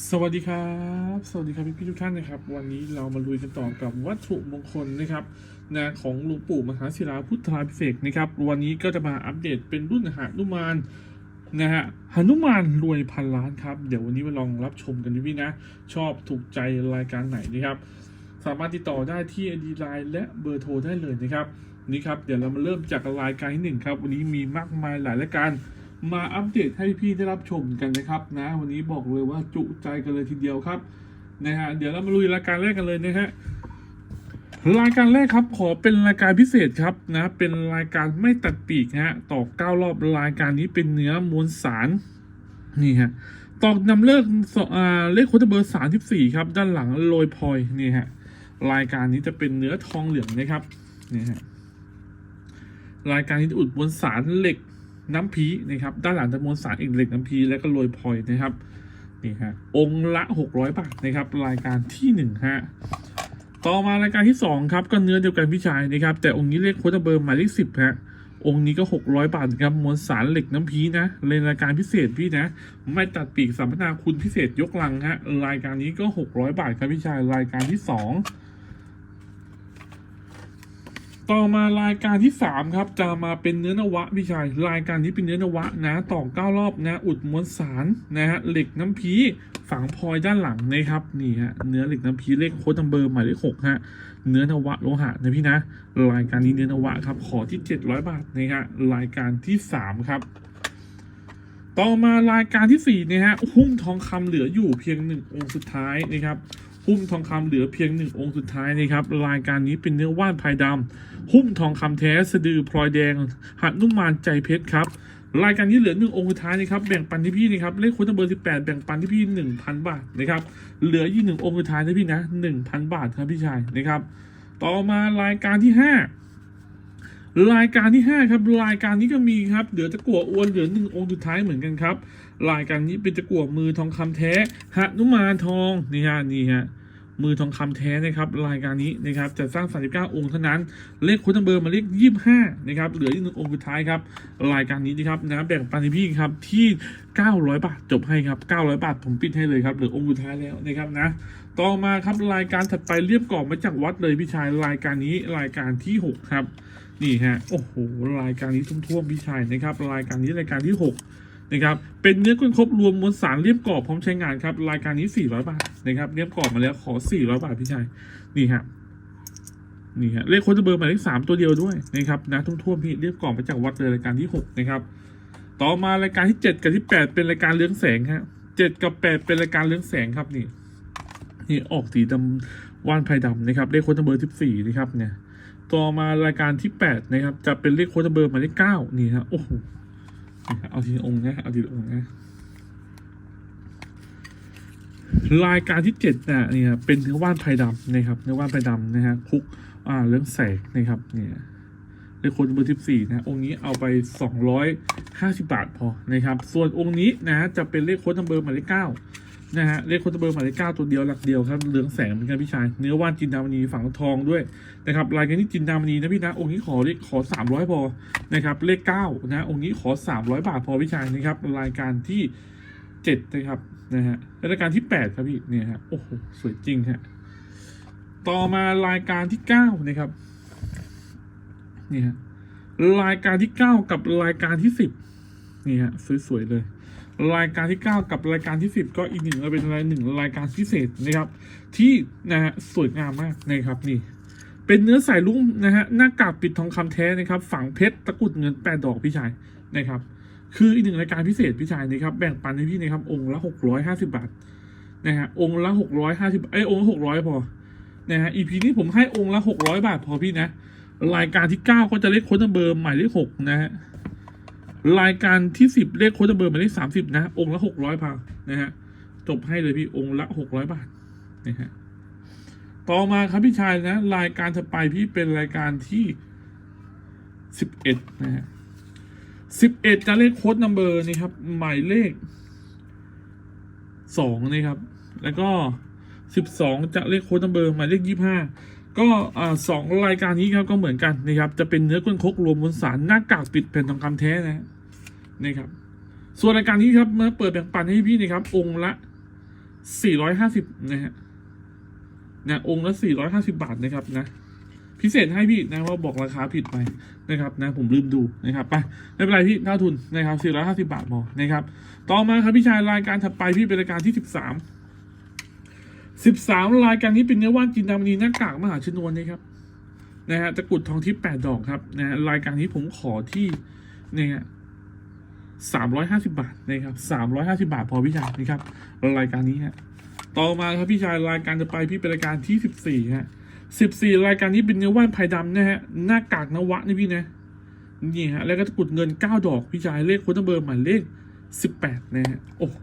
สวัสดีครับ สวัสดีครับพี่พี่ๆทุกท่านนะครับ วันนี้เรามาลุยกันต่อกับวัตถุมงคลนะครับนะของหลวงปู่มหาศิลาพุทธาภิเษกนะครับ วันนี้ก็จะมาอัปเดตเป็นรุ่นหานุมานนะฮะหนุมานรวยพันล้านครับ เดี๋ยววันนี้มาลองรับชมกันพี่นะ ชอบถูกใจรายการไหนนะครับ สามารถติดต่อได้ที่ ID Line และเบอร์โทรได้เลยนะครับ นี่ครับ เดี๋ยวเรามาเริ่มจากรายการที่หนึ่งครับ วันนี้มีมากมายหลายรายการ มาอัปเดตให้พี่ได้รับชมกันนะครับนะ วันนี้บอกเลยว่าจุใจกันเลยทีเดียวครับนะฮะเดี๋ยวเรามาลุยรายการแรกกันเลยนะฮะรายการแรกครับขอเป็นรายการพิเศษครับนะเป็นรายการไม่ตัดปีกฮะต่อเก้ารอบรายการนี้เป็นเนื้อมวลสารนี่ฮะตอกนำเลิกสอ่าเลขโคตเบอร์สามสิบสี่ครับ ด้านหลังโรยพลอยนี่ฮะรายการนี้จะเป็นเนื้อทองเหลืองนะครับนี่ฮะรายการนี้จะอุดมวลสารเหล็ก น้ำพีนะครับ ด้านหลังจะมวลสารอีกเหล็กน้ำพีแล้วก็โรยพลอยนะครับนี่ฮะองค์ละ 600 บาทนะครับ รายการที่หนึ่งฮะต่อมารายการที่สองครับก็เนื้อเดียวกันพี่ชายนะครับ แต่องค์นี้เลขโคตเบอร์หมายเลขสิบฮะองค์นี้ก็ 600 บาทครับมวลสารเหล็กน้ำพีนะในรายการพิเศษพี่นะ ไม่ตัดปีกสัมปทานคุณพิเศษยกลังฮะรายการนี้ก็ 600 บาทครับพี่ชายรายการที่สอง ต่อมารายการที่สามครับ จะมาเป็นเนื้อนวะพี่ชายรายการนี้เป็นเนื้อนวะนะต่อเก้ารอบนะ อุดมวลสารนะฮะเหล็กน้ำพีฝังพลอยด้านหลังนะครับนี่ฮะเนื้อเหล็กน้ำพีเลขโค้ดนัมเบอร์หมายเลขหกฮะเนื้อนวะโลหะนะพี่นะ รายการนี้เนื้อนวะครับขอที่เจ็ดร้อยบาทนะฮะรายการที่สามครับ ต่อมารายการที่สี่นะฮะหุ้มทองคำเหลืออยู่เพียงหนึ่งองค์สุดท้ายนะครับ หุ้มทองคำเหลือเพียงหนึ่งองค์สุดท้ายนะครับรายการนี้เป็นเนื้อว่านพายดำหุ้มทองคำแท้สะดือพลอยแดง หัดนุ่มมานใจเพชรครับรายการนี้เหลือหนึ่งองค์สุดท้ายนะครับแบ่งปันที่พี่นะครับเลขคุณเบอร์สิบแปดแบ่งปันที่พี่หนึ่งพันบาทนะครับเหลือยี่หนึ่งองค์สุดท้ายนะพี่นะหนึ่งพันบาทครับพี่ชายนะครับ ต่อมารายการที่ห้ารายการที่ห้าครับ รายการนี้ก็มีครับ เหลือตะกั่วอ้วนเหลือหนึ่งองค์สุดท้ายเหมือนกันครับ รายการนี้เป็นตะกั่วมือทองคำแท้หนุมานทองนี่ฮะนี่ฮะมือทองคำแท้นะครับรายการนี้นะครับจะสร้าง 39 องค์เท่านั้น เลขคุณเบอร์มาเลข 25 นะครับเหลืออีกหนึ่งองค์สุดท้ายครับรายการนี้นะครับนะแบ่งปันให้พี่ครับที่ 900 บาทจบให้ครับ 900 บาทผมปิดให้เลยครับเหลือองค์สุดท้ายแล้วนะครับนะต่อมาครับรายการถัดไปเรียบกรอบมาจากวัดเลยพี่ชายรายการนี้รายการที่ 6 ครับนี่ฮะโอ้โหรายการนี้ท่วมพี่ชายนะครับรายการนี้รายการที่ 6 นะครับเป็นเนื้อก้นครบรวมมวลสารเรียบกรอบพร้อมใช้งานครับรายการนี้ 400 บาทนะครับเรียบกรอบมาแล้วขอ 400 บาทพี่ชายนี่ฮะนี่ฮะเลขโค้ดเบอร์หมายเลขสามตัวเดียวด้วยนะครับนะท่วมๆพี่เรียบกรอบมาจากวัดเลยรายการที่หกนะครับ ต่อมารายการที่เจ็ดกับที่แปดเป็นรายการเรืองแสงฮะเจ็ดกับแปดเป็นรายการเรืองแสงครับนี่นี่ออกสีดำว่านไพรดำนะครับเลขโค้ดเบอร์สิบสี่นะครับเนี่ยต่อมารายการที่แปดนะครับ จะเป็นเลขโค้ดเบอร์หมายเลขเก้านี่ฮะโอ้โหนี่ฮะ เอาทีองค์นะ เอาทีองค์นะ รายการที่เจ็ดนะนี่ยเป็นเนื้อว่านไพดำนะครับ เนื้อว่านไพดำนะฮะคุก อ่า เรื่องแสกนะครับ เนี่ยเลขโค้ดเบอร์สิบสี่นะ องค์นี้เอาไปสองร้อยห้าสิบบาทพอนะครับ ส่วนองค์นี้นะจะเป็นเลขโค้ดเบอร์หมายเลขเก้า นะฮะเลขโคตะเบอร์หมายเลขเก้าตัวเดียวหลักเดียวครับเหลืองแสงเหมือนกันพี่ชายเนื้อว่านจินดามณีฝังทองด้วยนะครับรายการนี้จินดามณีนะพี่นะองค์นี้ขอเลขขอสามร้อยพอนะครับเลขเก้านะองค์นี้ขอสามร้อยบาทพอพี่ชายนะครับรายการที่เจ็ดนะครับนะฮะและรายการที่แปดครับพี่เนี่ยฮะโอ้โหสวยจริงฮะต่อมารายการที่เก้านะครับนี่ฮะรายการที่เก้ากับรายการที่สิบนี่ฮะสวยๆเลย รายการที่ 9 กับรายการที่ 10 ก็อีกหนึ่งเป็นรายหนึ่งรายการพิเศษนะครับ ที่นะฮะสวยงามมากนะครับนี่ เป็นเนื้อสายลุ้งนะฮะหน้ากากปิดทองคำแท้นะครับ ฝังเพชรตะกุดเงินแปดดอกพี่ชายนะครับ คืออีกหนึ่งรายการพิเศษพี่ชายนะครับแบ่งปันให้พี่นะครับองค์ละหกร้อยห้าสิบาทนะฮะองค์ละหกร้อยห้าสิบเอ้ยองค์ละหกร้อยพอนะฮะอีพีนี้ผมให้องค์ละหกร้อยบาทพอพี่นะ รายการที่เก้าก็จะเลขโค้ดเบอร์หมายเลขหกนะฮะ รายการที่สิบเลขโค้ดเบอร์หมายเลขสามสิบนะ องค์ละหกร้อยพานะฮะ จบให้เลยพี่องค์ละหกร้อยบาทนะฮะ ต่อมาครับพี่ชายนะ รายการถัดไปพี่เป็นรายการที่สิบเอ็ดนะฮะสิบเอ็ดจะเลขโค้ดนัมเบอร์นี่ครับหมายเลขสองนี่ครับ แล้วก็สิบสองจะเลขโค้ดนัมเบอร์หมายเลขยี่ห้า ก็สองรายการนี้ครับก็เหมือนกันนะครับ จะเป็นเนื้อก้นคกรวมมวลสารหน้ากากปิดแผ่นทองคำแท้นะฮะนี่ครับ ส่วนรายการนี้ครับเมื่อเปิดแบ่งปันให้พี่นะครับ องค์ละสี่ร้อยห้าสิบนะฮะนะองค์ละสี่ร้อยห้าสิบาทนะครับนะพิเศษให้พี่นะว่าบอกราคาผิดไปนะครับนะผมลืมดูนะครับไปไม่เป็นไรพี่เท่าทุนนะครับสี่ร้อยห้าสิบาทพอนะครับต่อมาครับพี่ชายรายการถัดไปพี่เป็นรายการที่สิ สิบสามรายการนี้เป็นเนื้อว่านจินดามณีหน้ากากมหาชนวนนะครับนะฮะตะกุดทองทิพย์แปดดอกครับนะฮะรายการนี้ผมขอที่เนี่ยสามร้อยห้าสิบาทนะครับสามร้อยห้าสิบาทพอพี่ชายนะครับรายการนี้ฮะต่อมาครับพี่ชายรายการจะไปพี่เป็นรายการที่สิบสี่ฮะสิบสี่รายการนี้เป็นเนื้อว่านไผ่ดำนะฮะหน้ากากนวะนี่พี่นะนี่ฮะแล้วก็ตะกุดเงินเก้าดอกพี่ชายเลขโค้ดเบอร์หมายเลขสิบแปดนะฮะโอ้โห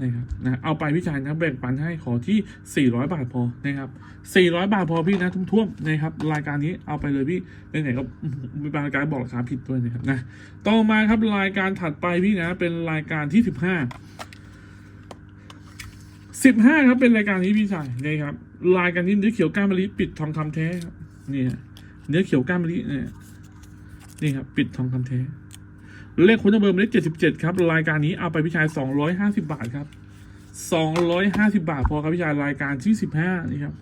นะครับนะเอาไปพี่ชายนะแบ่งปันให้ขอที่สี่ร้อยบาทพอนะครับสี่ร้อยบาทพอพี่นะทุ่วมๆนะครับรายการนี้เอาไปเลยพี่ไหนๆก็มีบางรายการบอกราคาผิดด้วยนะครับนะต่อมาครับรายการถัดไปพี่นะเป็นรายการที่สิบห้าสิบห้าครับเป็นรายการที่พี่ชายนี่ครับรายการนี้เนื้อเขียวก้านมะลิปิดทองคำแท้ครับนี่ฮะเนื้อเขียวก้านมะลิเนี่ยนี่ครับปิดทองคำแท้ เลขคุณเบอร์หมายเลขเจ็ดสิบเจ็ดครับรายการนี้เอาไปพี่ชายสองร้อยห้าสิบาทครับสองร้อยห้าสิบาทพอครับพี่ชายรายการที่สิบห้านี่ครับ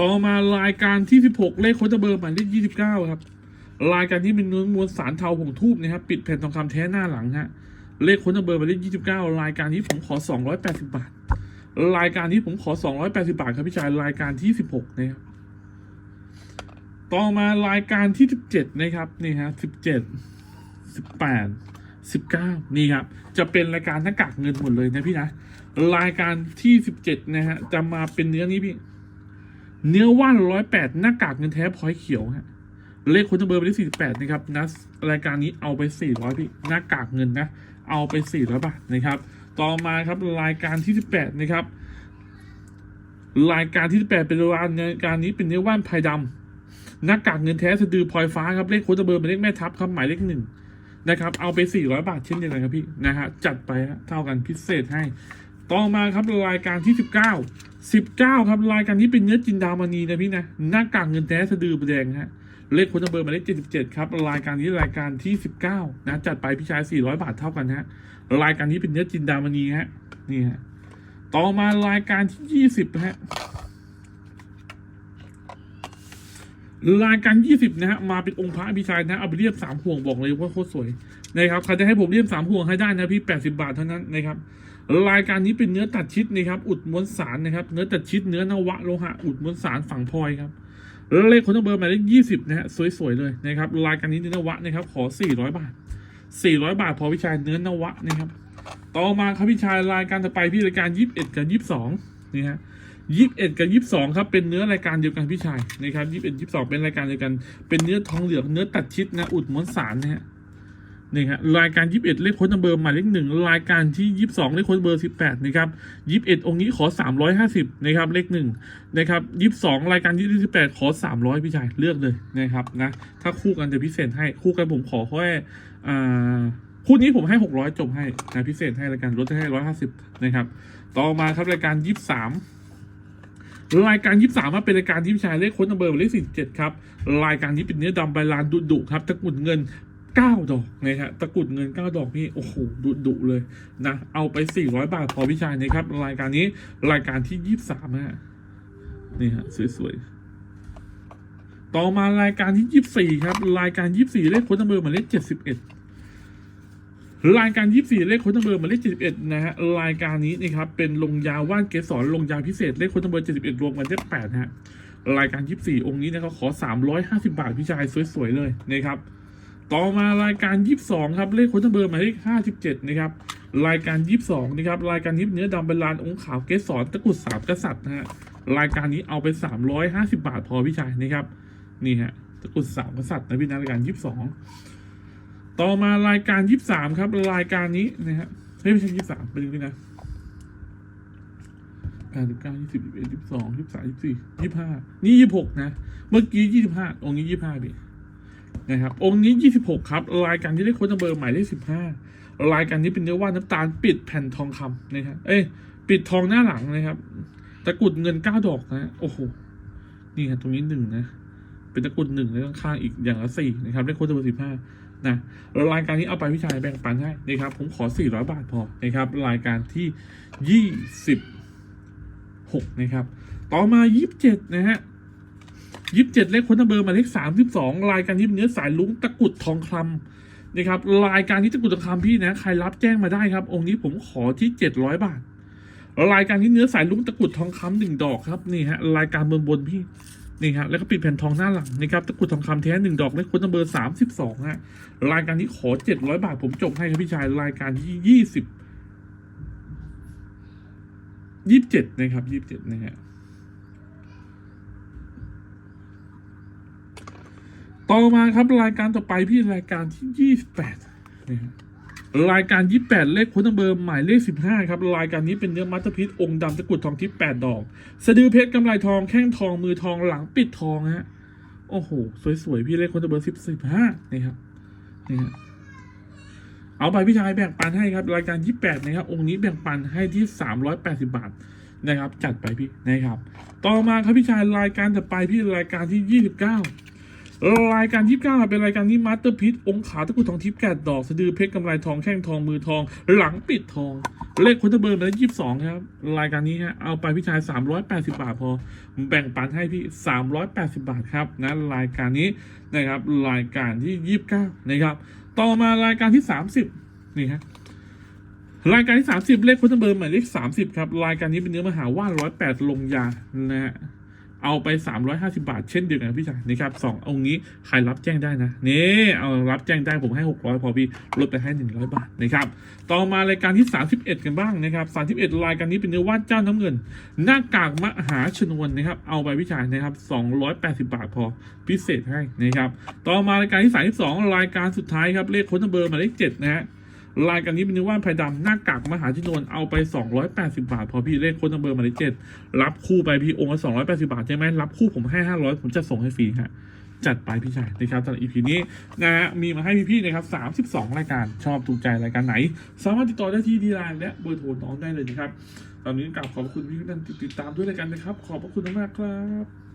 ต่อมารายการที่สิบหกเลขโคตเบอร์หมายเลขยี่สิบเก้าครับรายการที่เป็นเนื้อมวลสารเทาผงทูบนะครับปิดแผ่นทองคำแท้หน้าหลังฮะเลขค้นเบอร์หมายเลขยี่สิบเก้ารายการนี้ผมขอสองร้อยแปดสิบาท รายการนี้ผมขอสองร้อยแปดสิบาทครับพี่ชายรายการที่สิบหกนะครับต่อมารายการที่สิบเจ็ดนะครับนี่ฮะสิบเจ็ด สิบแปดสิบเก้านี่ครับ จะเป็นรายการหน้ากากเงินหมดเลยนะพี่นะ รายการที่สิบเจ็ดนะฮะ จะมาเป็นเนื้อนี้พี่ เนื้อว่านร้อยแปดหน้ากากเงินแท้พลอยเขียวฮะ เลขคุณเบอร์ไปที่สี่สิบแปดนะครับนะรายการนี้เอาไปสี่ร้อยพี่ หน้ากากเงินนะ เอาไปสี่ร้อยบาทนะครับ ต่อมาครับรายการที่สิบแปดนะครับ รายการที่สิบแปดเป็นรายการนี้เป็นเนื้อว่านพายดำหน้ากากเงินแท้สะดือพลอยฟ้าครับเลขคุณเบอร์เป็นเลขแม่ทัพครับหมายเลขหนึ่ง นะครับเอาไปสี่ร้อยบาทเช่นเดียวกันครับพี่นะฮะจัดไปเท่ากันพิเศษให้ ต่อมาครับรายการที่สิบเก้าสิบเก้าครับรายการนี้เป็นเนื้อจินดามณีนะพี่นะหน้ากากเงินแท้สะดือแดงฮะเลขคนเบอร์มาเลขเจ็ดสิบเจ็ดครับ รายการนี้รายการที่สิบเก้านะ จัดไปพี่ชายสี่ร้อยบาทเท่ากันฮะรายการนี้เป็นเนื้อจินดามณีฮะนี่ฮะต่อมารายการที่ยี่สิบฮะ รายการยี่สิบนะฮะมาเป็นองค์พระพี่ชายนะเอาไปเรียบสามห่วงบอกเลยว่าโคตรสวยนะครับใครจะให้ผมเรียบสามห่วงให้ได้นะพี่แปดสิบาทเท่านั้นนะครับรายการนี้เป็นเนื้อตัดชิดนะครับอุดมวลสารนะครับเนื้อตัดชิดเนื้อนวะโลหะอุดมวลสารฝังพลอยครับเลขคนเบอร์หมายเลขยี่สิบนะฮะสวยๆเลยนะครับรายการนี้เนื้อนวะนะครับขอสี่ร้อยบาทสี่ร้อยบาทพอพี่ชายเนื้อนวะนะครับต่อมาครับพี่ชายรายการต่อไปพี่รายการยี่สิบเอ็ดกับยี่สิบสองนี่ฮะ ยี่สิบเอ็ดกับยี่สิบสองครับเป็นเนื้อรายการเดียวกันพี่ชายนะครับยี่สิบเอ็ดยี่สิบสองเป็นรายการเดียวกัน เป็นเนื้อทองเหลืองเนื้อตัดชิดนะอุดมวลสารนะฮะนี่ฮะรายการยี่สิบเอ็ดเลขโค้ดเบอร์หมายเลขหนึ่งรายการที่ยี่สิบสองเลขโค้ดเบอร์สิบแปดนะครับยี่สิบเอ็ดองค์นี้ขอสามร้อยห้าสิบนะครับ เลขหนึ่งนะครับยี่สิบสองรายการยี่สิบแปดขอสามร้อยพี่ชาย เลือกเลยนะครับนะถ้าคู่กันจะพิเศษให้คู่กันผมขอแค่อ่าคู่นี้ผมให้หกร้อยจบให้นะพิเศษให้รายการลดให้ร้อยห้าสิบนะครับ ต่อมาครับรายการยี่สิบสาม รายการยี่สิบสามาเป็นรายการที่ชายเลขค้ดนัมเบอร์เลขสี่เจ็ดครับ รายการนี้เป็นเนื้อดำใบลานดุดุครับตะกรุดเงินเก้าดอกนะฮะตะกรุดเงินเก้าดอกนี่โอ้โหดุดุเลยนะเอาไปสี่ร้อยบาทพอพี่ชายนะครับ รายการนี้รายการที่ยี่สิบสามฮะนี่ฮะสวยๆต่อมารายการที่ยี่สี่ครับ รายการยี่สี่เลขค้ดนัมเบอร์หมายเลขเจ็ดสิบเอ็ด รายการยี่สี่เลขค้ดนัมเบอร์หมายเลขเจ็ดสิบเอ็ดนะฮะรายการนี้นะครับเป็นลงยาว่านเกสรลงยาพิเศษเลขค้ดนัมเบอร์เจ็ดสิบเอ็ดรวมกันได้แปดฮะรายการยี่สี่องค์นี้นะครับขอสามร้อยห้าสิบาทพี่ชายสวยๆเลยนะครับต่อมารายการยี่สองครับเลขค้ดนัมเบอร์หมายเลขห้าสิบเจ็ดนะครับรายการยี่สองนะครับรายการนี้เนื้อดำเป็นลานองค์ขาวเกสรตะกุดสามกษัตริย์นะฮะรายการนี้เอาไปสามร้อยห้าสิบาทพอพี่ชายนะครับนี่ฮะตะกุดสามกษัตริย์นะพี่นะรายการยี่สิบสอง ต่อมารายการยี่สิบสามครับ รายการนี้นะฮะเฮ้ยไม่ใช่ยี่สิบสามเป็นยังนะแปดสิบเก้ายี่สิบยี่สิบเอ็ดยี่สิบสองยี่สิบสามยี่สิบสี่ยี่สิบห้านี่ยี่สิบหกนะ เมื่อกี้ยี่สิบห้าองค์นี้ยี่สิบห้าพี่นะครับองค์นี้ยี่สิบหกครับ รายการที่ได้โค้ดนัมเบอร์หมายเลขสิบห้ารายการนี้เป็นเนื้อว่าน้ำตาลปิดแผ่นทองคำนะครับเอ้ยปิดทองหน้าหลังนะครับ ตะกรุดเงินเก้าดอกนะโอ้โหนี่ครับตรงนี้หนึ่งนะ เป็นตะกรุดหนึ่งแล้วข้างอีกอย่างละสี่นะครับได้โค้ดเบอร์สิบห้า นะรายการนี้เอาไปพี่ชายแบ่งปันให้นะครับ ผมขอ 400 บาทพอนะครับ รายการที่ 26 นะครับ ต่อมา 27 นะฮะ27เลขคนนัมเบอร์หมายเลข32รายการที่เป็นเนื้อสายลุ้งตะกุดทองคำนะครับ รายการที่ตะกุดทองคำพี่นะ ใครรับแจ้งมาได้ครับ องค์นี้ผมขอที่700บาท รายการที่เนื้อสายลุ้งตะกุดทองคำหนึ่งดอกครับนี่ฮะรายการบนบนพี่ นี่ฮะแล้วก็ปิดแผ่นทองหน้าหลังนะครับตะกรุดทองคำแท้หนึ่งดอกเลขคนนัมเบอร์สามสิบสองฮะรายการนี้ขอเจ็ดร้อยบาทผมจบให้ครับพี่ชายรายการที่ยี่สิบยี่สิบเจ็ดนะครับยี่สิบเจ็ดนะฮะต่อมาครับรายการต่อไปพี่รายการที่ยี่สิบแปดนะฮะ รายการ 28 เลขคนนัมเบอร์หมายเลข 15 ครับ รายการนี้เป็นเนื้อมัตเตอร์พิษองค์ดำตะกุดทองทิพย์8ดอก สะดือเพชรกำไรทองแข้งทองมือทองหลังปิดทองฮะ โอ้โห สวยๆ พี่เลขคนนัมเบอร์10 15 นี่ครับ นี่ฮะเอาไปพี่ชายแบ่งปันให้ครับ รายการ 28 นะครับ องค์นี้แบ่งปันให้ที่ 380 บาทนะครับ จัดไปพี่นะครับ ต่อมาครับพี่ชายรายการต่อไปพี่รายการที่ 29 รายการที่เก้าเป็นรายการที่มาสเตอร์พิษองค์ขาตะกุดทองทิพย์แกดดอกสะดือเพชรกำไรทองแข้งทองมือทอง หลังปิดทอง เลขคนตะเบอร์มาแล้วยี่สิบสองครับ รายการนี้ฮะเอาไปพี่ชายสามร้อยแปดสิบบาทพอ แบ่งปันให้พี่สามร้อยแปดสิบาทครับนะรายการนี้นะครับรายการที่ยี่สิบเก้านะครับ ต่อมารายการที่สามสิบนี่ฮะรายการที่ 30 เลขคุณเบอร์หมายเลข30 ครับ รายการนี้เป็นเนื้อมหาว่าน108ลงยานะฮะ เอาไป 350 บาท เช่นเดียวกันพี่ชายนะครับสององค์นี้ใครรับแจ้งได้นะนี่เอารับแจ้งได้ผมให้ 600 พอพี่ลดไปให้ 100 บาทนะครับต่อมารายการที่ 31 กันบ้างนะครับ31 รายการนี้เป็นเนื้อว่าเจ้าน้ำเงิน หน้ากากมหาชนวนนะครับเอาไปพี่ชายนะครับ 280 บาทพอพิเศษให้นะครับต่อมารายการที่ 32 รายการสุดท้ายครับเลขค้นเบอร์หมายเลข7นะฮะ รายการนี้เป็นนิว่านไผ่ดำหน้ากากมหาชินนเอาไป 280 บาท พอพี่เลขโค้ดนัมเบอร์มายเลขเจ็ดรับคู่ไปพี่องค์ละ280 บาท ใช่ไหมรับคู่ผมให้ 500 ผมจะส่งให้ฟรีฮะจัดไปพี่ชายนะครับสำหรับ EP นี้นะฮะมีมาให้พี่ๆนะครับ 32 รายการชอบถูกใจรายการไหน สามารถติดต่อได้ที่ดีไลน์และเบอร์โทรน้องได้เลยนะครับ ตอนนี้กลับขอบคุณพี่ทุกท่านติดตามด้วยรายการนะครับ ขอบพระคุณมากครับ